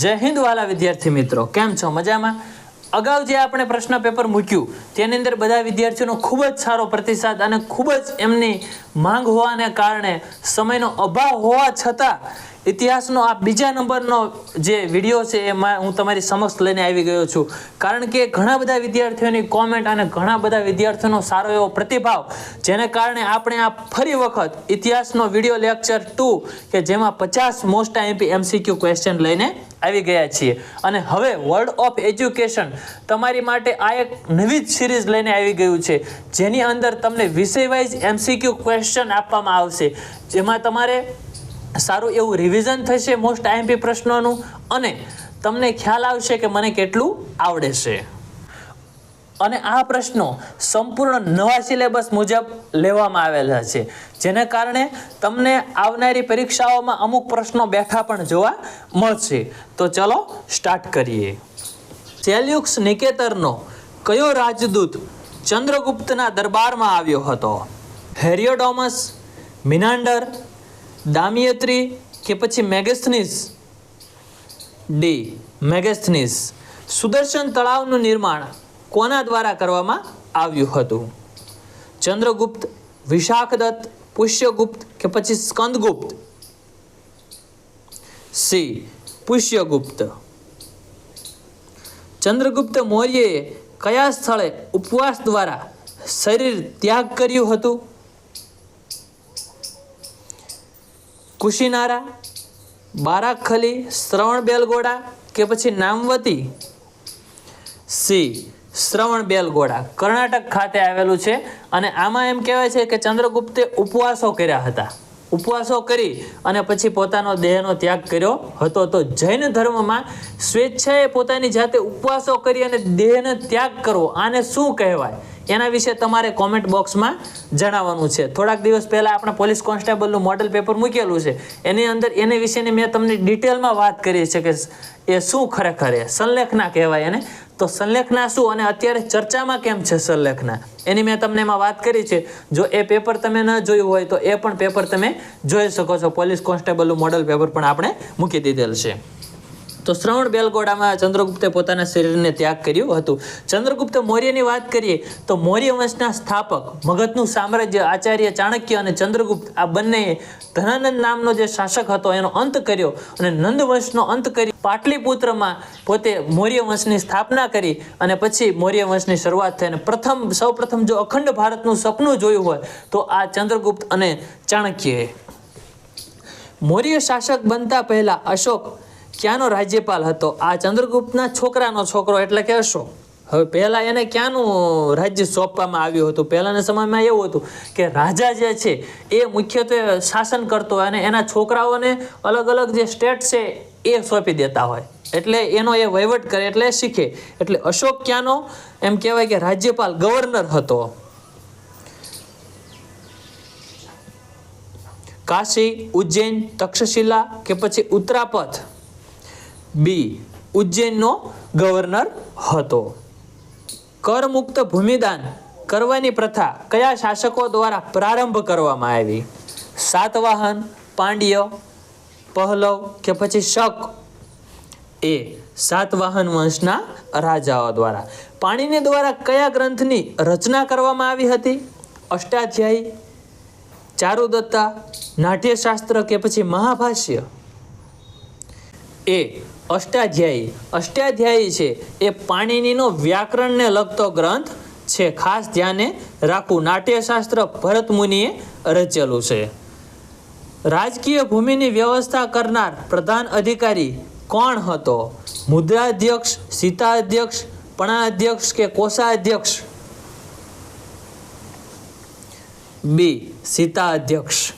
જય હિન્દ વાલા વિદ્યાર્થી મિત્રો. કેમ છો? મજામાં? અગાઉ જે આપણે પ્રશ્ન પેપર મૂક્યું, તેની અંદર બધા વિદ્યાર્થીઓનો ખૂબ જ સારો પ્રતિસાદ અને ખૂબ જ એમની માંગ હોવાને કારણે સમયનો અભાવ હોવા છતાં ઇતિહાસનો આ બીજા નંબરનો જે વીડિયો છે, એમાં હું તમારી સમક્ષ લઈને આવી ગયો છું. કારણ કે ઘણા બધા વિદ્યાર્થીઓની કોમેન્ટ અને ઘણા બધા વિદ્યાર્થીઓનો સારો એવો પ્રતિભાવ, જેને કારણે આપણે આ ફરી વખત ઇતિહાસનો વીડિયો લેક્ચર ટુ કે જેમાં પચાસ મોસ્ટ એમપી એમસીક્યુ ક્વેશ્ચન લઈને આવી ગયા છીએ. અને હવે વર્લ્ડ ઓફ એજ્યુકેશન તમારી માટે આ એક નવી જ સિરીઝ લઈને આવી ગયું છે, જેની અંદર તમને વિષય વાઇઝ એમસીક્યુ ક્વેશ્ચન આપવામાં આવશે. જેમાં તમારે સારું એવું રિવિઝન થશે મોસ્ટ આઈએમપી પ્રશ્નોનું? અને તમને ખ્યાલ આવશે કે મને કેટલું આવડે છે. અને આ પ્રશ્નો સંપૂર્ણ નવા સિલેબસ મુજબ લેવામાં આવેલા છે. જેને કારણે તમને આવનારી પરીક્ષાઓમાં અમુક પ્રશ્નો બેઠા પણ જોવા મળશે. તો ચલો સ્ટાર્ટ કરીએ. સેલ્યુક્સ નિકેતરનો કયો રાજદૂત ચંદ્રગુપ્તના દરબારમાં આવ્યો હતો? હેરિયોડોમસ, મિનાન્ડર દામિયત્રી કે પછી મેગેસ્થનીસ? ડી, મેગેસ્થનીસ. સુદર્શન તળાવનું નિર્માણ કોના દ્વારા કરવામાં આવ્યું હતું? ચંદ્રગુપ્ત, વિશાખદત્ત, પુષ્યગુપ્ત કે પછી સ્કંદગુપ્ત? સી, પુષ્યગુપ્ત. ચંદ્રગુપ્ત મૌર્યએ કયા સ્થળે ઉપવાસ દ્વારા શરીર ત્યાગ કર્યું હતું? કુશીનારા, બારાખલી શ્રવણ બેલગોડા કે પછી નામવતી સી શ્રવણ બેલગોડા કર્ણાટક ખાતે આવેલું છે અને આમાં એમ કહેવાય છે કે ચંદ્રગુપ્તે ઉપવાસો કર્યા હતા. ઉપવાસો કરી અને પછી પોતાનો દેહનો ત્યાગ કર્યો હતો. તો જૈન ધર્મમાં સ્વેચ્છાએ પોતાની જાતે ઉપવાસો કરી અને દેહનો ત્યાગ કરવો, આને શું કહેવાય? એના વિશે તમારે કોમેન્ટ બોક્સમાં જણાવવાનું છે. થોડાક દિવસ પહેલાં આપણે પોલીસ કોન્સ્ટેબલનું મોડલ પેપર મૂકેલું છે. એની અંદર, એની વિશેની મેં તમને ડિટેલમાં વાત કરી છે કે એ શું ખરેખર એ સંલેખના કહેવાય એને. તો સંલેખના શું? અને અત્યારે ચર્ચામાં કેમ છે સંલેખના? એની મેં તમને એમાં વાત કરી છે. જો એ પેપર તમે ન જોયું હોય તો એ પણ પેપર તમે જોઈ શકો છો. પોલીસ કોન્સ્ટેબલનું મોડલ પેપર પણ આપણે મૂકી દીધેલ છે. તો શ્રવણ બેલગોડામાં ચંદ્રગુપ્તે પોતાના શરીરને ત્યાગ કર્યું હતું. ચંદ્રગુપ્ત મૌર્યની વાત કરીએ તો મૌર્ય વંશના સ્થાપક, મગધનું સામ્રાજ્ય આચાર્ય ચાણક્ય અને ચંદ્રગુપ્ત આ બંનેએ ધનાનંદ નામનો જે શાસક હતો એનો અંત કર્યો અને નંદ વંશનો અંત કરી પાટલીપુત્રમાં પોતે મૌર્ય વંશની સ્થાપના કરી અને પછી મૌર્ય વંશની શરૂઆત થઈ અને પ્રથમ, સૌપ્રથમ જો અખંડ ભારતનું સપનું જોયું હોય તો આ ચંદ્રગુપ્ત અને ચાણક્યએ. મૌર્ય શાસક બનતા પહેલા અશોક ક્યાંનો રાજ્યપાલ હતો? આ ચંદ્રગુપ્તના છોકરાનો છોકરો એટલે કે અશોક. હવે પહેલાં એને ક્યાંનું રાજ્ય સોંપવામાં આવ્યું હતું? પહેલાંના સમયમાં એવું હતું કે રાજા જે છે એ મુખ્યત્વે શાસન કરતો હોય અને એના છોકરાઓને અલગ અલગ જે સ્ટેટ છે એ સોંપી દેતા હોય. એટલે એનો એ વહીવટ કરે એટલે શીખે. એટલે અશોક ક્યાંનો? એમ કહેવાય કે રાજ્યપાલ ગવર્નર હતો. કાશી, ઉજ્જૈન, તક્ષશિલા કે પછી ઉત્તરાપથ? બી, ઉજ્જૈનનો ગવર્નર હતો. કરમુક્ત ભૂમિદાન કરવાની પ્રથા કયા શાસકો દ્વારા પ્રારંભ કરવામાં આવી? સાતવાહન, પાંડ્ય, પહલવ કે પછી શક? એ સાતવાહન વંશના રાજાઓ દ્વારા. પાણીની દ્વારા કયા ગ્રંથની રચના કરવામાં આવી હતી? અષ્ટાધ્યાયી, ચારુદત્તા, નાટ્યશાસ્ત્ર કે પછી મહાભાષ્ય? એ અષ્ટાધ્યાયી. અષ્ટાધ્યાયી છે, એ પાણીનીનો વ્યાકરણને લગતો ગ્રંથ છે. ખાસ ધ્યાને રાખવું. નાટ્યશાસ્ત્ર ભરત મુનિએ રચેલું છે. રાજકીય ભૂમિની વ્યવસ્થા કરનાર પ્રધાન અધિકારી કોણ હતો? મુદ્રાધ્યક્ષ, સીતાધ્યક્ષ, પણાધ્યક્ષ કે કોષાધ્યક્ષ? બી. સીતા અધ્યક્ષ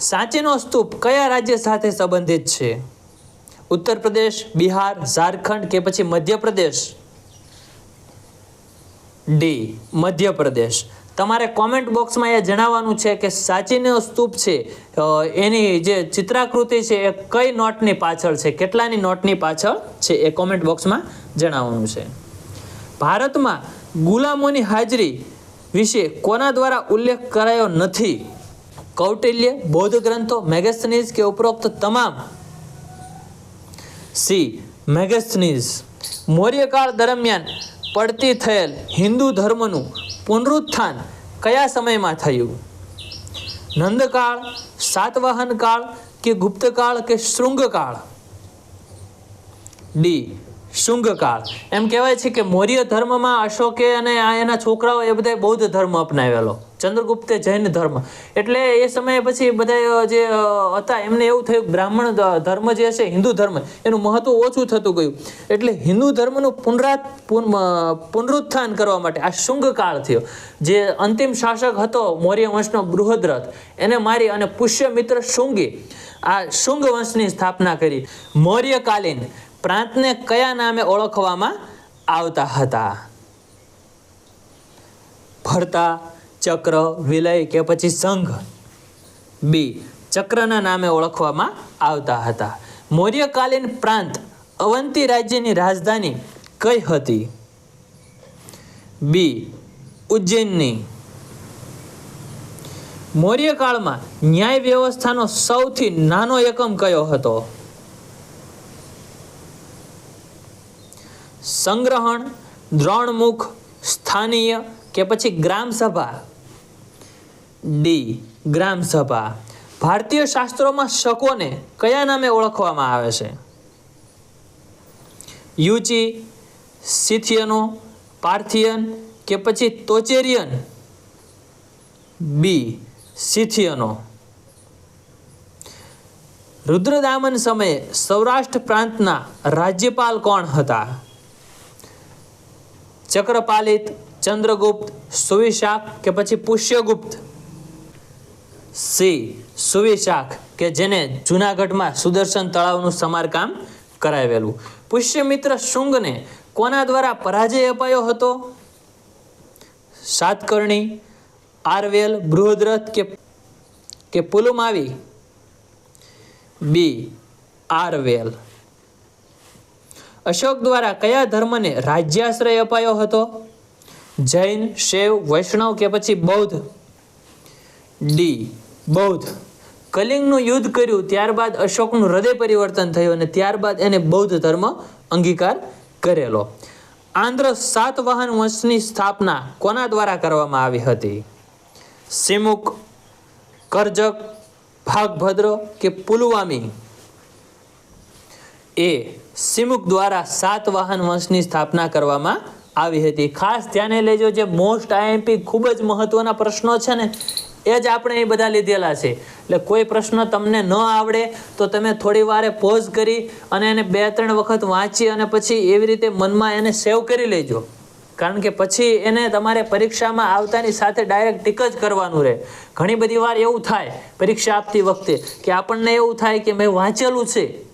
સાંચીનો સ્તૂપ કયા રાજ્ય સાથે સંબંધિત છે? ઉત્તર પ્રદેશ, બિહાર, ઝારખંડ કે પછી મધ્યપ્રદેશ? ડી મધ્યપ્રદેશ. તમારે કોમેન્ટ બોક્સમાં એ જણાવવાનું છે કે સાચીનો સ્તૂપ છે. એની જે ચિત્રાકૃતિ છે એ કઈ નોટની પાછળ છે? કેટલાની નોટની પાછળ છે એ કોમેન્ટ બોક્સમાં જણાવવાનું છે. ભારતમાં ગુલામોની હાજરી વિશે કોના દ્વારા ઉલ્લેખ કરાયો નથી? કૌટિલ્ય, બૌદ્ધ ગ્રંથો, મેગેસનીઝ કે ઉપરોક્ત તમામ સી. મેગસ્થનીઝ મૌર્યકાળ દરમિયાન પડતી થયેલ હિન્દુ ધર્મનું પુનરુત્થાન કયા સમયમાં થયું? નંદકાળ સાતવાહન કાળ કે ગુપ્તકાળ કે શૃંગકાળ? ડી. શુંગકાળ. એમ કહેવાય છે કે મૌર્ય ધર્મમાં અશોકે અને આ એના છોકરાઓ એ બધા બૌદ્ધ ધર્મ અપનાવેલો. ચંદ્રગુપ્તે જૈન ધર્મ. એટલે એ સમયે પછી બધા જે હતા, એમને એવું થયું બ્રાહ્મણ ધર્મ જે છે, હિન્દુ ધર્મ, એનું મહત્વ ઓછું થતું ગયું. એટલે હિન્દુ ધર્મનું પુનરાત, પુન- પુનરુત્થાન કરવા માટે આ શુંગકાળ થયો. જે અંતિમ શાસક હતો મૌર્ય વંશનો બૃહદ્રથ, એને મારી અને પુષ્યમિત્ર શુંગી આ શુંગ વંશની સ્થાપના કરી. મૌર્યકાલીન પ્રાંતને કયા નામે ઓળખવામાં આવતા હતા? ભરતા ચક્ર, વિલય કે પછી સંઘ? બી ચક્રના નામે ઓળખવામાં આવતા હતા. મૌર્યકાલીન પ્રાંત અવંતી રાજ્યની રાજધાની કઈ હતી? બી ઉજ્જૈનની. મૌર્યકાળમાં ન્યાય વ્યવસ્થાનો સૌથી નાનો એકમ કયો હતો? સંગ્રહણ, દ્રોણમુખ, સ્થાનીય કે પછી ગ્રામ સભા ડી, ગ્રામ ભારતીય શાસ્ત્રોમાં શકોને કયા નામે ઓળખવામાં આવે છે? યુચી, સિથિયનો, પાર્થિયન કે પછી તોચેરિયન? બી, સિથિયનો. રુદ્રદામન સમયે સૌરાષ્ટ્ર પ્રાંતના રાજ્યપાલ કોણ હતા? ચક્રપાલિત, ચંદ્રગુપ્ત સુવિશાક કે પછી પુષ્યગુપ્ત? સી. સુવિશાખ, કે જેને જૂનાગઢમાં સુદર્શન તળાવનું સમારકામ કરાવેલું. પુષ્યમિત્ર શુંગને કોના દ્વારા પરાજય અપાયો હતો? સાતકર્ણી, આરવેલ, બૃહદ્રથ કે પુલુમાવી? બી. આરવેલ. અશોક દ્વારા કયા ધર્મને રાજ્યાશ્રય અપાયો હતો? જૈન, શૈવ, વૈષ્ણવ કે પછી બૌદ્ધ? ડી. બૌદ્ધ. કલિંગનું યુદ્ધ કર્યું, ત્યારબાદ અશોકનું હૃદય પરિવર્તન થયું અને ત્યારબાદ એને બૌદ્ધ ધર્મ અંગીકાર કરેલો. આંધ્ર સાતવાહન વંશની સ્થાપના કોના દ્વારા કરવામાં આવી હતી? સિમુક, કરજક, ભાગભદ્ર કે પુલવામી? એ સિમુક દ્વારા સાતવાહન વંશની સ્થાપના કરવામાં આવી હતી. ખાસ ધ્યાને લેજો જે મોસ્ટ આઈએમપી ખૂબ જ મહત્વના પ્રશ્નો છે ને એ જ આપણે એ બધા લીધેલા છે. એટલે કોઈ પ્રશ્ન તમને ન આવડે તો તમે થોડી વારે પોઝ કરી અને એને બે ત્રણ વખત વાંચી અને પછી એવી રીતે મનમાં એને સેવ કરી લેજો. કારણ કે પછી એને તમારે પરીક્ષામાં આવતાની સાથે ડાયરેક્ટ ટીક જ કરવાનું રહે. ઘણી બધી વાર એવું થાય, પરીક્ષા આપતી વખતે, કે આપણને એવું થાય કે મેં વાંચેલું છે.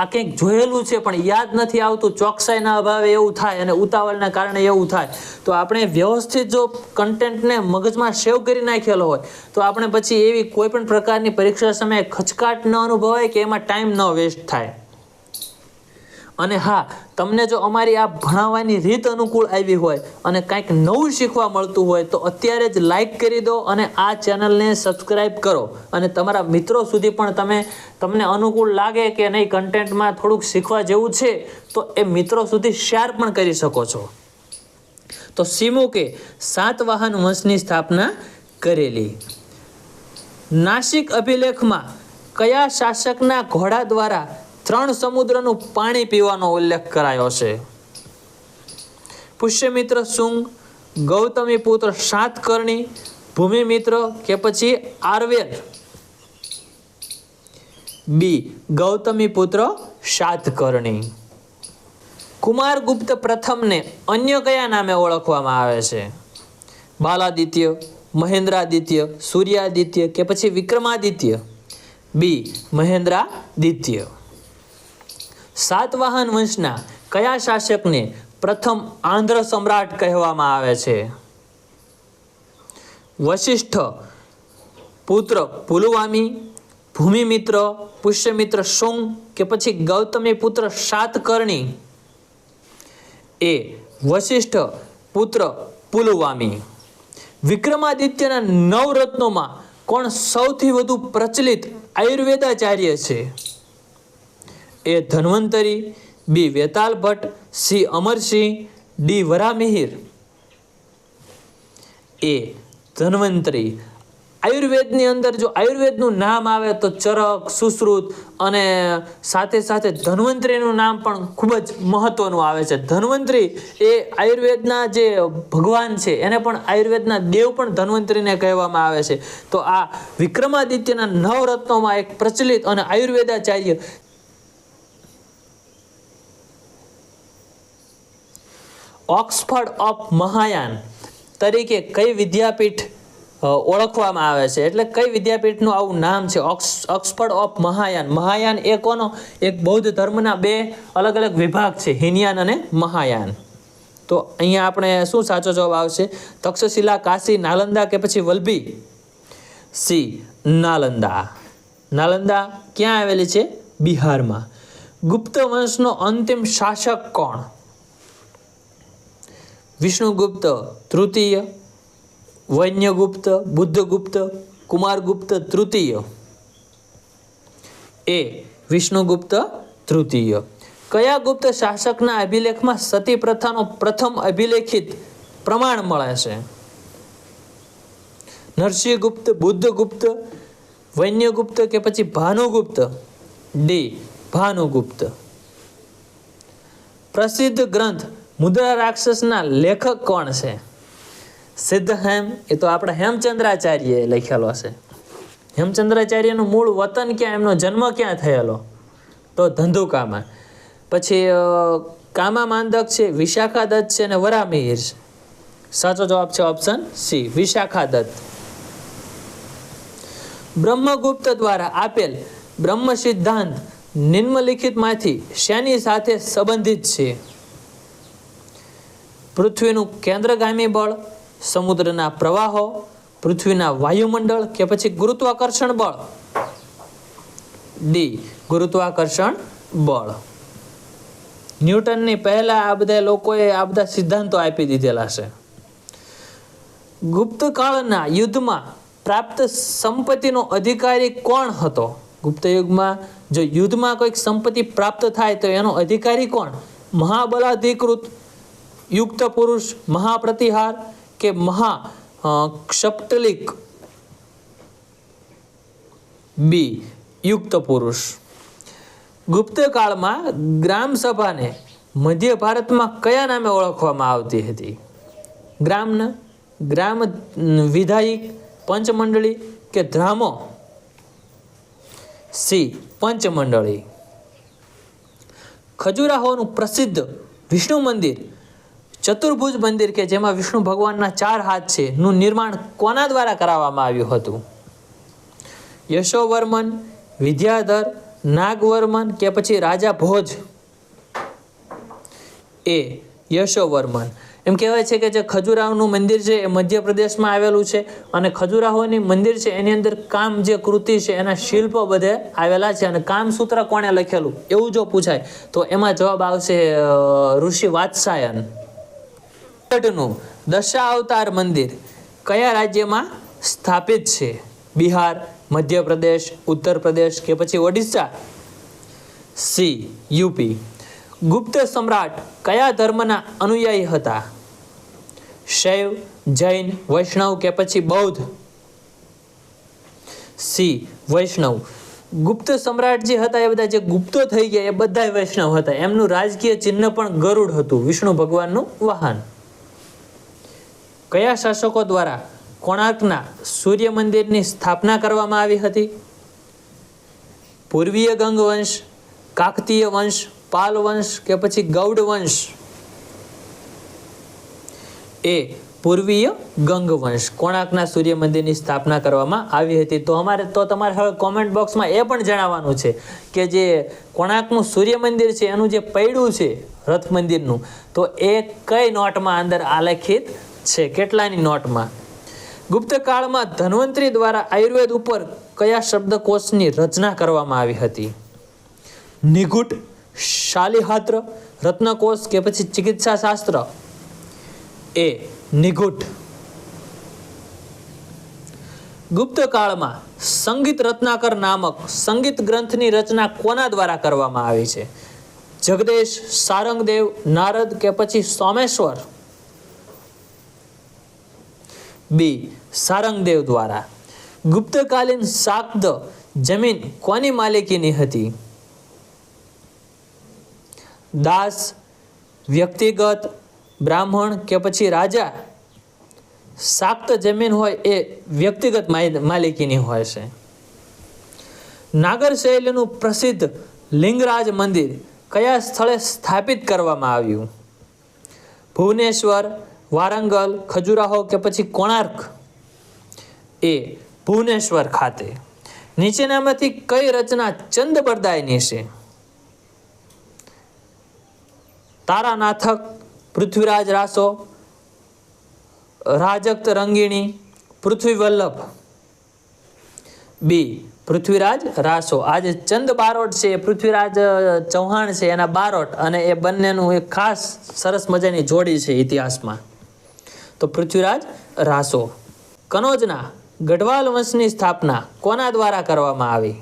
આ કંઈક જોયેલું છે, પણ યાદ નથી આવતું. ચોકસાઈના અભાવે એવું થાય અને ઉતાવળના કારણે એવું થાય. તો આપણે વ્યવસ્થિત જો કન્ટેન્ટને મગજમાં સેવ કરી નાખેલો હોય, તો આપણે પછી એવી કોઈ પણ પ્રકારની પરીક્ષા સમયે ખચકાટ ન અનુભવાય કે એમાં ટાઈમ ન વેસ્ટ થાય. અને હા તમને જો અમારી આ ભણાવવાની રીત અનુકૂળ આવી હોય અને કંઈક નવું શીખવા મળતું હોય તો અત્યારે જ લાઈક કરી દો અને આ ચેનલને સબસ્ક્રાઈબ કરો. અને તમારા મિત્રો સુધી પણ તમે, તમને અનુકૂળ લાગે કે નહીં કન્ટેન્ટમાં થોડુંક શીખવા જેવું છે, તો એ મિત્રો સુધી શેર પણ કરી શકો છો. તો સિમુકે સાતવાહન વંશની સ્થાપના કરેલી. નાસિક અભિલેખમાં કયા શાસકના ઘોડા દ્વારા ત્રણ સમુદ્રનું પાણી પીવાનો ઉલ્લેખ કરાયો છે. પુષ્યમિત્ર શુંગ ગૌતમી પુત્ર સાતકર્ણી ભૂમિમિત્ર કે પછી આર્વેદ. બી, ગૌતમી પુત્ર સાતકર્ણી. કુમારગુપ્ત પ્રથમને અન્ય કયા નામે ઓળખવામાં આવે છે? બાલાદિત્ય, મહેન્દ્રાદિત્ય, સૂર્યાદિત્ય કે પછી વિક્રમાદિત્ય? બી, મહેન્દ્રાદિત્ય. સાતવાહન વંશના કયા શાસકને પ્રથમ આંધ્ર સમ્રાટ કહેવામાં આવે છે? વશિષ્ઠ પુત્ર પુલવામી, ભૂમિમિત્ર, પુષ્યમિત્ર સોંગ કે પછી ગૌતમી પુત્ર સાતકર્ણી? એ વશિષ્ઠ પુત્ર પુલવામી. વિક્રમાદિત્યના નવ રત્નોમાં કોણ સૌથી વધુ પ્રચલિત આયુર્વેદાચાર્ય છે? A Dhanvantari, B Vetal Bhatt, C Amarsinh, D Varahamihira. A Dhanvantari. આયુર્વેદની અંદર જો આયુર્વેદનું નામ આવે તો ચરક, સુશ્રુત અને સાથે સાથે ધન્વંતરીનું નામ પણ ખૂબ જ મહત્વનું આવે છે. ધન્વંતરી એ આયુર્વેદના જે ભગવાન છે, એને પણ આયુર્વેદના દેવ પણ ધન્વંતરીને કહેવામાં આવે છે. તો આ વિક્રમાદિત્યના નવરત્નોમાં એક પ્રચલિત અને આયુર્વેદાચાર્ય ઓક્સફર્ડ ઓફ મહાયાન તરીકે કઈ વિદ્યાપીઠ ઓળખવામાં આવે છે? એટલે કઈ વિદ્યાપીઠનું આવું નામ છે? ઓક્સ, ઓક્સફર્ડ ઓફ મહાયાન. મહાયાન એ કોનો? એક બૌદ્ધ ધર્મના બે અલગ અલગ વિભાગ છે, હિનયાન અને મહાયાન. તો અહીંયા આપણે શું સાચો જવાબ આવશે? તક્ષશિલા, કાશી, નાલંદા કે પછી વલભી? સી, નાલંદા. નાલંદા ક્યાં આવેલી છે? બિહારમાં. ગુપ્ત વંશનો અંતિમ શાસક કોણ? વિષ્ણુગુપ્ત તૃતીય, વૈન્યગુપ્ત, બુદ્ધગુપ્ત, કુમારગુપ્ત તૃતીય. એ વિષ્ણુગુપ્ત તૃતીય. કયા ગુપ્ત શાસકના અભિલેખમાં સતી પ્રથાનો પ્રથમ અભિલેખિત પ્રમાણ મળે છે? નરસિંહગુપ્ત, બુદ્ધગુપ્ત, વૈન્યગુપ્ત કે પછી ભાનુગુપ્ત? ડી, ભાનુગુપ્ત. પ્રસિદ્ધ ગ્રંથ મુદ્રા રાક્ષસના લેખક કોણ છે? સિદ્ધ હેમ એ તો આપણે હેમચંદ્રાચાર્યએ લખેલો છે. હેમચંદ્રાચાર્યનું મૂળ વતન ક્યાં, એમનો જન્મ ક્યાં થયેલો? તો ધંધુકામાં. પછી કામા માંદક છે વિશાખા દત્ત છે અને વરામિહિર છે. સાચો જવાબ છે ઓપ્શન સી વિશાખા દત્ત બ્રહ્મગુપ્ત દ્વારા આપેલ બ્રહ્મ સિદ્ધાંત નિમ્નલિખિતમાંથી શેની સાથે સંબંધિત છે? પૃથ્વીનું કેન્દ્રગામી બળ, સમુદ્રના પ્રવાહો, પૃથ્વીના વાયુમંડળ કે પછી ગુરુત્વાકર્ષણ બળ? ડી ગુરુત્વાકર્ષણ બળ. ન્યૂટનની પહેલા આ બધા લોકોએ આ બધા સિદ્ધાંતો આપી દીધેલા છે. ગુપ્તકાળના યુદ્ધમાં પ્રાપ્ત સંપત્તિનો અધિકારી કોણ હતો? ગુપ્ત યુગમાં જો યુદ્ધમાં કોઈક સંપત્તિ પ્રાપ્ત થાય તો એનો અધિકારી કોણ? મહાબલાધિકૃત યુક્ત પુરુષ, મહાપ્રતિહાર કે મહા ક્ષપ્તલિક બી, યુક્ત પુરુષ. ગુપ્તકાળમાં ગ્રામ સભાને મધ્ય ભારતમાં કયા નામે ઓળખવામાં આવતી હતી? ગ્રામના, ગ્રામ વિધાયિક, પંચમંડળી કે ધ્રામો? સી, પંચમંડળી. ખજુરાહોનું પ્રસિદ્ધ વિષ્ણુ મંદિર ચતુર્ભુજ મંદિર કે જેમાં વિષ્ણુ ભગવાનના ચાર હાથ છે, નું નિર્માણ કોના દ્વારા કરાવવામાં આવ્યું હતું? યશોવર્મન, વિદ્યાધર, નાગવર્મન કે પછી રાજા ભોજ? એ યશોવર્મન. એમ કહેવાય છે કે જે ખજુરાહોનું મંદિર છે, એ મધ્યપ્રદેશમાં આવેલું છે અને ખજુરાહોની મંદિર છે, એની અંદર કામ જે કૃતિ છે, એના શિલ્પો બધે આવેલા છે અને કામસૂત્ર કોણે લખેલું? એવું જો પૂછાય, તો એમાં જવાબ આવશે ઋષિ વાત્સાયન. નું દશાવતાર મંદિર કયા રાજ્યમાં સ્થાપિત છે? બિહાર, મધ્યપ્રદેશ ઉત્તર કે પછી ઓડિશા? C, UP. ગુપ્ત સમ્રાટ કયા ધર્મના અનુયાયી હતા? શૈવ, જૈન, વૈષ્ણવ કે પછી બૌદ્ધ? સી, વૈષ્ણવ. ગુપ્ત સમ્રાટ જે હતા એ બધા જે ગુપ્તો થઈ ગયા એ બધા વૈષ્ણવ હતા. એમનું રાજકીય ચિહ્ન પણ ગરુડ હતું, વિષ્ણુ ભગવાનનું વાહન કયા શાસકો દ્વારા કોણાર્કના સૂર્ય મંદિરની સ્થાપના કરવામાં આવી હતી? પૂર્વીય ગંગ વંશ કાકતીય વંશ, પાલ વંશ કે પછી ગૌડ વંશ? એ પૂર્વીય ગંગ વંશ કોણાર્કના સૂર્ય મંદિરની સ્થાપના કરવામાં આવી હતી. તો અમારે, તો તમારે હવે કોમેન્ટ બોક્સમાં એ પણ જણાવવાનું છે કે જે કોણાર્કનું સૂર્ય મંદિર છે, એનું જે પૈડું છે રથ મંદિરનું તો એ કઈ નોટમાં અંદર આલેખિત છે કેટલાની નોટમાં? ગુપ્તકાળમાં ધન્વંતરી દ્વારા આયુર્વેદ ઉપર કયા શબ્દકોશની રચના કરવામાં આવી હતી? નિગુટ, શાલિહાત્ર, રત્નકોશ કે પછી ચિકિત્સા શાસ્ત્ર એ, નિગુટ. ગુપ્તકાળમાં સંગીત રત્નાકર નામક સંગીત ગ્રંથની રચના કોના દ્વારા કરવામાં આવી છે? જગદેશ, સારંગદેવ, નારદ કે પછી સોમેશ્વર? બી, સારંગદેવ દ્વારા. ગુપ્તકાલીન શાક્ત જમીન કોની માલિકીની હતી? દાસ, વ્યક્તિગત, બ્રાહ્મણ કે પછી રાજા? શાક્ત જમીન હોય એ વ્યક્તિગત માલિકીની હોય છે. નાગર શૈલીનું પ્રસિદ્ધ લિંગરાજ મંદિર કયા સ્થળે સ્થાપિત કરવામાં આવ્યું? ભુવનેશ્વર વારંગલ, ખજુરાહો કે પછી કોણાર્ક? એ ભુવનેશ્વર ખાતે. નીચેનામાંથી કઈ રચના ચંદબરદાયની છે તારાનાથક, પૃથ્વીરાજ રાસો, રાજક્ત રંગીણી, પૃથ્વીવલ્લભ. બી, પૃથ્વીરાજ રાસો. આ જે ચંદ બારોટ છે, પૃથ્વીરાજ ચૌહાણ છે, એના બારોટ અને એ બંનેનું એક ખાસ સરસ મજાની જોડી છે ઇતિહાસમાં. તો પૃથ્વીરાજ રાસો. કનોજના ગઢવાલ વંશની સ્થાપના કોના દ્વારા કરવામાં આવી?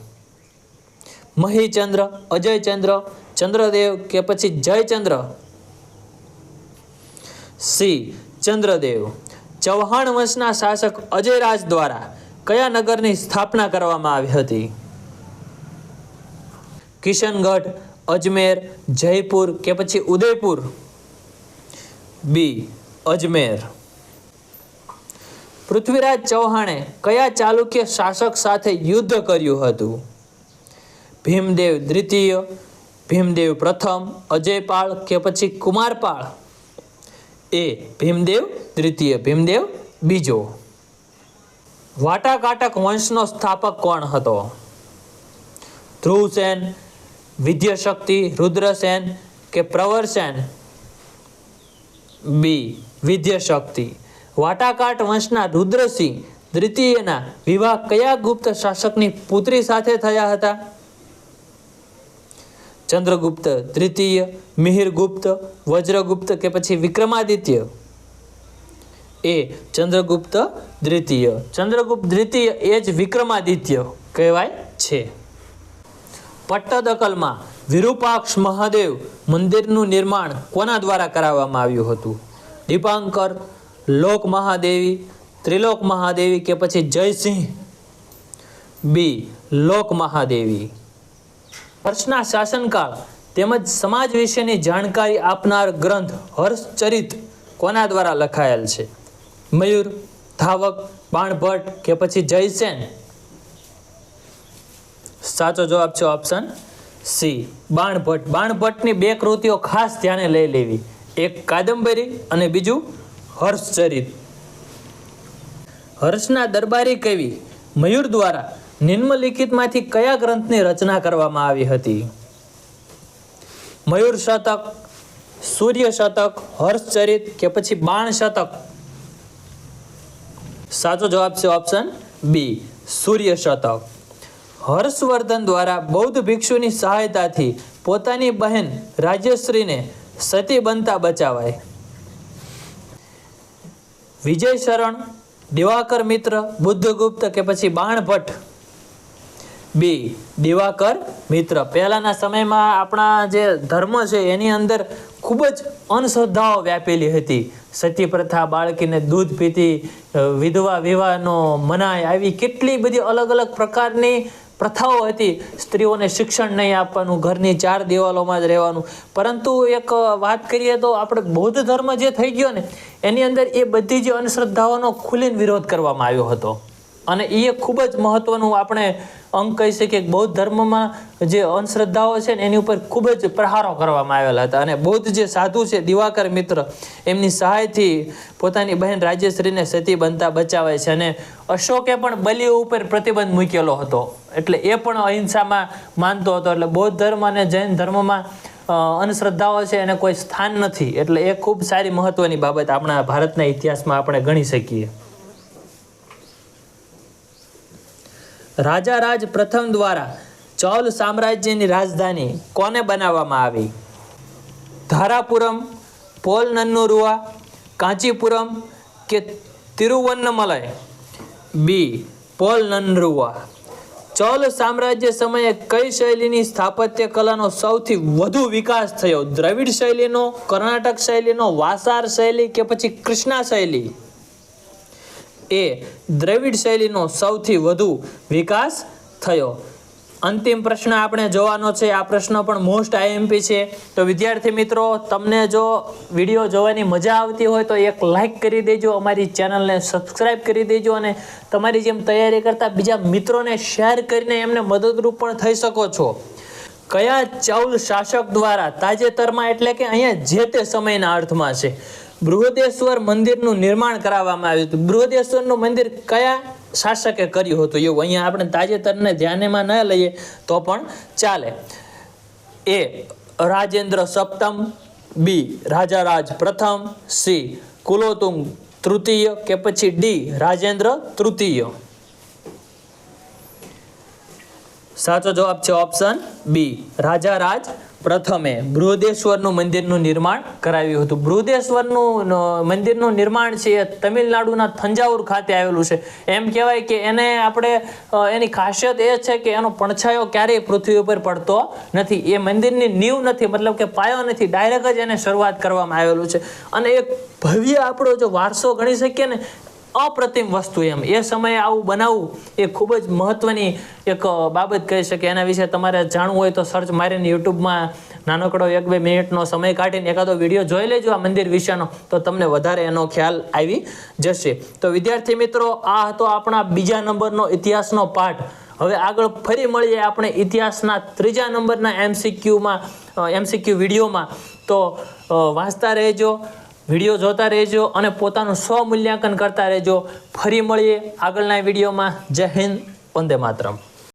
મહીચંદ્ર, અજયચંદ્ર, ચંદ્રદેવ કે પછી જયચંદ્ર? સી. ચંદ્રદેવ. ચૌહાણ વંશના શાસક અજયરાજ દ્વારા કયા નગરની સ્થાપના કરવામાં આવી હતી? કિશનગઢ, અજમેર, જયપુર કે પછી ઉદયપુર? બી. અજમેર. પૃથ્વીરાજ ચૌહાણે કયા ચાલુક્ય શાસક સાથે યુદ્ધ કર્યું હતું? ભીમદેવ દ્વિતીય, ભીમદેવ પ્રથમ, અજયપાળ કે પછી કુમારપાળ? એ, ભીમદેવ દ્વિતીય, ભીમદેવ બીજો. વાટાકાટક વંશનો સ્થાપક કોણ હતો? ધ્રુવસેન, વિદ્યાશક્તિ, રુદ્રસેન કે પ્રવરસેન? બી, વિદ્યાશક્તિ. વાટાકાટ વંશના રુદ્રસિંહ દ્વિતીયના વિવાહ કયા ગુપ્ત શાસકની પુત્રી સાથે થયા હતા? ચંદ્રગુપ્ત દ્વિતીય, મિહિરગુપ્ત, વજ્રગુપ્ત કે પછી વિક્રમાદિત્ય? એ ચંદ્રગુપ્ત દ્વિતીય. ચંદ્રગુપ્ત દ્વિતીય એ જ વિક્રમાદિત્ય કહેવાય છે. પટ્ટદકલમાં વિરૂપાક્ષ મહાદેવ મંદિરનું નિર્માણ કોના દ્વારા કરાવવામાં આવ્યું હતું? દીપાંકર લોક મહાદેવી, ત્રિલોક મહાદેવી કે પછી જયસિંહ? બી, લોક મહાદેવી. હર્ષના શાસનકાળ તેમજ સમાજ વિશેની જાણકારી આપનાર ગ્રંથ હર્ષચરિત કોના દ્વારા લખાયેલ છે? મયુર, ધાવક, બાણભટ્ટ કે પછી જયસેન? સાચો જવાબ છે ઓપ્શન સી, બાણભટ્ટ. બાણભટ્ટની બે કૃતિઓ ખાસ ધ્યાને લઈ લેવી. એક કાદંબરી અને બીજું હર્ષચરિત હર્ષના દરબારી કવિ મયુર દ્વારા નિમ્નલિખિતમાંથી કયા ગ્રંથની રચના કરવામાં આવી હતી? મયુર શતક, સૂર્ય શતક હર્ષચરિત કે પછી બાણ શતક? સાચો જવાબ છે ઓપ્શન બી સૂર્ય શતક. હર્ષવર્ધન દ્વારા બૌદ્ધ ભિક્ષુની સહાયતાથી પોતાની બહેન રાજ્યશ્રીને સતી બનતા બચાવાય. વિજય શરણ, દિવાકર મિત્ર, બુદ્ધગુપ્ત કે પછી બાણભટ્ટ? બી, દિવાકર મિત્ર. પહેલાંના સમયમાં આપણા જે ધર્મ છે એની અંદર ખૂબ જ અંધશ્રદ્ધાઓ વ્યાપેલી હતી. સતી પ્રથા બાળકીને દૂધ પીતી વિધવા વિવાહનો મનાય આવી કેટલી બધી અલગ અલગ પ્રકારની પ્રથાઓ હતી. સ્ત્રીઓને શિક્ષણ નહીં આપવાનું, ઘરની ચાર દિવાલોમાં જ રહેવાનું. પરંતુ એક વાત કરીએ તો આપણે બૌદ્ધ ધર્મ જે થઈ ગયો ને, એની અંદર એ બધી જ અંધશ્રદ્ધાઓનો ખુલીને વિરોધ કરવામાં આવ્યો હતો. અને એ ખૂબ જ મહત્વનું આપણે અંગ કહી શકીએ કે બૌદ્ધ ધર્મમાં જે અંધશ્રદ્ધાઓ છે ને એની ઉપર ખૂબ જ પ્રહારો કરવામાં આવેલા હતા. અને બૌદ્ધ જે સાધુ છે, દિવાકર મિત્ર, એમની સહાયથી પોતાની બહેન રાજ્યશ્રીને સતી બનતા બચાવે છે અને અશોકે પણ બલિઓ ઉપર પ્રતિબંધ મૂકેલો હતો. એટલે એ પણ અહિંસામાં માનતો હતો. એટલે બૌદ્ધ ધર્મ અને જૈન ધર્મમાં અંધશ્રદ્ધાઓ છે એને કોઈ સ્થાન નથી. એટલે એ ખૂબ સારી મહત્વની બાબત આપણા ભારતના ઇતિહાસમાં આપણે ગણી શકીએ. રાજા રાજ પ્રથમ દ્વારા ચૌલ સામ્રાજ્યની રાજધાની કોને બનાવવામાં આવી? ધારાપુરમ પોલ નન્નુરુવા કાંચીપુરમ કે તિરુવન્નમલય? બી પોલ નનરુઆ ચૌલ સામ્રાજ્ય સમયે કઈ શૈલીની સ્થાપત્ય કલાનો સૌથી વધુ વિકાસ થયો? દ્રવિડ શૈલીનો, કર્ણાટક શૈલીનો, વાસાર શૈલી કે પછી કૃષ્ણા શૈલી? એ દ્રવિડ શૈલીનો સૌથી વધુ વિકાસ થયો. અંતિમ પ્રશ્ન આપણે જોવાનો છે. આ પ્રશ્ન પણ મોસ્ટ આઈએમપી છે. તો વિદ્યાર્થી મિત્રો, તમને જો વીડિયો જોવાની મજા આવતી હોય તો એક લાઈક કરી દેજો, અમારી ચેનલને સબસ્ક્રાઈબ કરી દેજો અને તમારી જેમ તૈયારી કરતા બીજા મિત્રોને શેર કરીને એમને મદદરૂપ પણ થઈ શકો છો. કયા ચૌદ શાસક દ્વારા તાજેતરમાં, એટલે કે અહીંયા જે તે સમયના અર્થમાં છે. બૃહદેશ્વર મંદિરનું નિર્માણ કરાવવામાં આવ્યું હતું. બૃહદેશ્વરનું મંદિર કયા શાસકે કર્યું હતું એવું અહીંયા આપણે તાજેતરને ધ્યાનમાં ન લઈએ તો પણ ચાલે. એ રાજેન્દ્ર સપ્તમ, બી રાજારાજ પ્રથમ, સી કુલોતુંગ તૃતીય કે પછી ડી રાજેન્દ્ર તૃતીય. સાચો જવાબ છે ઓપ્શન બી રાજારાજ પ્રથમે બૃહદેશ્વરનું મંદિરનું નિર્માણ કરાવ્યું હતું. બૃહદેશ્વરનું મંદિરનું નિર્માણ છે એ તમિલનાડુના થંજાવુર ખાતે આવેલું છે. એમ કહેવાય કે એને આપણે એની ખાસિયત એ છે કે એનો પડછાયો ક્યારેય પૃથ્વી ઉપર પડતો નથી. એ મંદિરની નીવ નથી, મતલબ કે પાયો નથી, ડાયરેક્ટ જ એને શરૂઆત કરવામાં આવેલું છે. અને એક ભવ્ય આપણો જો વારસો ગણી શકીએ ને અપ્રતિમ વસ્તુ એમ. એ સમયે આવું બનાવવું એ ખૂબ જ મહત્વની એક બાબત કહી શકે. એના વિશે તમારે જાણવું હોય તો સર્ચ મારીને યુટ્યુબમાં નાનકડો એક બે મિનિટનો સમય કાઢીને એકાદો વીડિયો જોઈ લેજો આ મંદિર વિશેનો. તો તમને વધારે એનો ખ્યાલ આવી જશે. તો વિદ્યાર્થી મિત્રો, આ હતો આપણા બીજા નંબરનો ઇતિહાસનો પાઠ. હવે આગળ ફરી મળીએ આપણે ઇતિહાસના ત્રીજા નંબરના એમસીક્યુમાં એમસીક્યુ વિડીયોમાં તો વાંચતા રહેજો. વીડિયો જોતા રહેજો અને પોતાનું સ્વમૂલ્યાંકન કરતા રહેજો. ફરી મળીએ આગળના વિડીયોમાં. જય હિન્દ, વંદે માતરમ.